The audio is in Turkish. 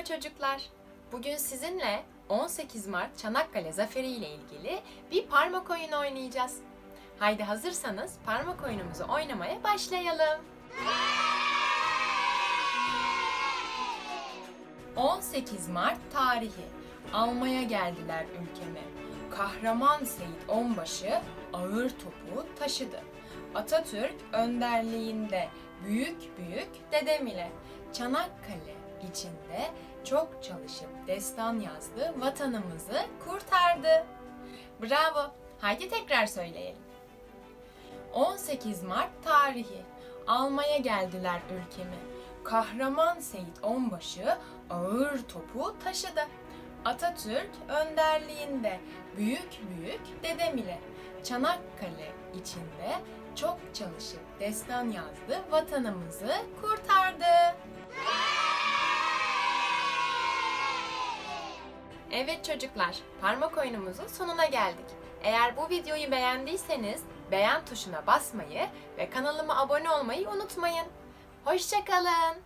Merhaba çocuklar. Bugün sizinle 18 Mart Çanakkale Zaferi ile ilgili bir parmak oyunu oynayacağız. Haydi hazırsanız parmak oyunumuzu oynamaya başlayalım. 18 Mart tarihi. Almaya geldiler ülkeme. Kahraman Seyit Onbaşı ağır topu taşıdı. Atatürk önderliğinde büyük büyük dedem ile Çanakkale içinde çok çalışıp destan yazdı, vatanımızı kurtardı. Bravo. Haydi tekrar söyleyelim. 18 Mart tarihi. Almaya geldiler ülkemi. Kahraman Seyit Onbaşı ağır topu taşıdı. Atatürk önderliğinde büyük büyük dedem ile Çanakkale içinde çok çalışıp destan yazdı, vatanımızı kurtardı. Evet çocuklar, parmak oyunumuzun sonuna geldik. Eğer bu videoyu beğendiyseniz beğen tuşuna basmayı ve kanalıma abone olmayı unutmayın. Hoşçakalın.